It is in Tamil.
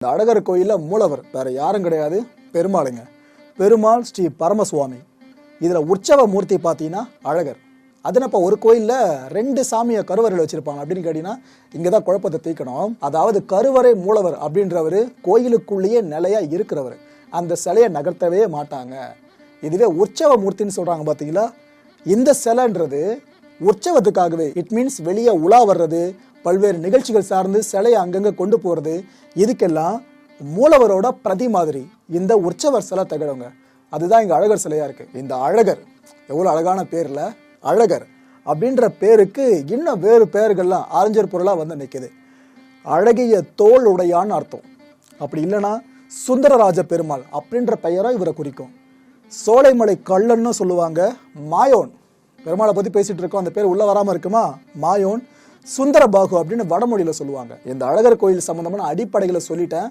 இந்த அழகர் கோயிலில் மூலவர் வேற யாரும் கிடையாது பெருமாளுங்க. பெருமாள் ஸ்ரீ பரமசுவாமி. இதில் உற்சவ மூர்த்தி பார்த்தீங்கன்னா அழகர். அதுனப்ப ஒரு கோயிலில் ரெண்டு சாமியை கருவறையில் வச்சிருப்பாங்க அப்படின்னு கேட்டீங்கன்னா இங்கே தான் குழப்பத்தை தீர்க்கணும். அதாவது கருவறை மூலவர் அப்படின்றவர் கோயிலுக்குள்ளேயே நிலையா இருக்கிறவர். அந்த சிலையை நகர்த்தவே மாட்டாங்க. இதுவே உற்சவ மூர்த்தின்னு சொல்றாங்க பார்த்தீங்களா இந்த சிலைன்றது உற்சவத்துக்காகவே. இட் மீன்ஸ் வெளியே உலா வர்றது பல்வேறு நிகழ்ச்சிகள் சார்ந்து சிலையை அங்கங்கே கொண்டு போகிறது இதுக்கெல்லாம் மூலவரோட பிரதி மாதிரி. இந்த உற்சவர் சிலை தகடுங்க அதுதான் இங்கே அழகர் சிலையாக இருக்குது இந்த அழகர் எவ்வளோ அழகான பேரில்? அழகர் அப்படின்ற பேருக்கு இன்னும் வேறு பெயர்கள்லாம் ஆரஞ்சர் பொருளாக வந்து நிற்குது அழகிய தோல் உடையான்னு அர்த்தம். அப்படி இல்லைன்னா சுந்தரராஜ பெருமாள் அப்படின்ற பெயரை இவரை குறிக்கும். சோலைமலை கள்ளன்னு சொல்லுவாங்க. மாயோன். பெருமாளை பற்றி பேசிகிட்டு இருக்கோம். அந்த பேர் உள்ளே வராமல் இருக்குமா? மாயோன். சுந்தரபாகு அப்படின்னு வடமொழியில் சொல்லுவாங்க. இந்த அழகர் கோயில் சம்மந்தமான அடிப்படைகளை சொல்லிட்டேன்.